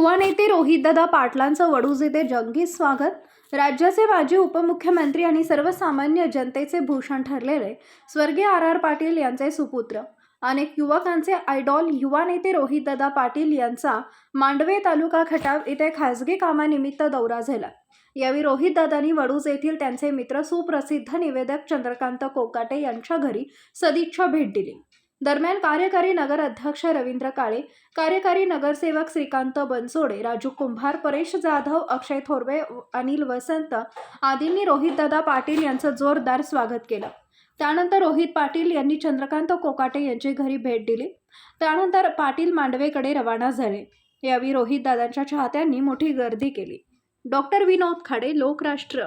युवा नेते रोहितदादा पाटलांचं वडूज येथे जंगी स्वागत. राज्याचे माजी उपमुख्यमंत्री आणि सर्वसामान्य जनतेचे भूषण ठरलेले स्वर्गीय आर आर पाटील यांचे सुपुत्र. अनेक युवकांचे आयडॉल युवा नेते रोहितदादा पाटील यांचा मांडवे तालुका खटाव येथे खासगी कामानिमित्त दौरा झाला. यावेळी रोहितदादांनी वडूज येथील त्यांचे मित्र सुप्रसिद्ध निवेदक चंद्रकांत कोकाटे यांच्या घरी सदिच्छा भेट दिली. दरम्यान कार्यकारी नगर अध्यक्ष रवींद्र काळे कार्यकारी नगरसेवक श्रीकांत बनसोडे राजू कुंभार परेश जाधव अक्षय थोरवे अनिल वसंत आदींनी रोहितदादा पाटील यांचं जोरदार स्वागत केलं. त्यानंतर रोहित पाटील यांनी चंद्रकांत कोकाटे यांची घरी भेट दिली. त्यानंतर पाटील मांडवेकडे रवाना झाले. यावेळी रोहितदादांच्या चाहत्यांनी मोठी गर्दी केली. डॉक्टर विनोद खाडे लोकराष्ट्र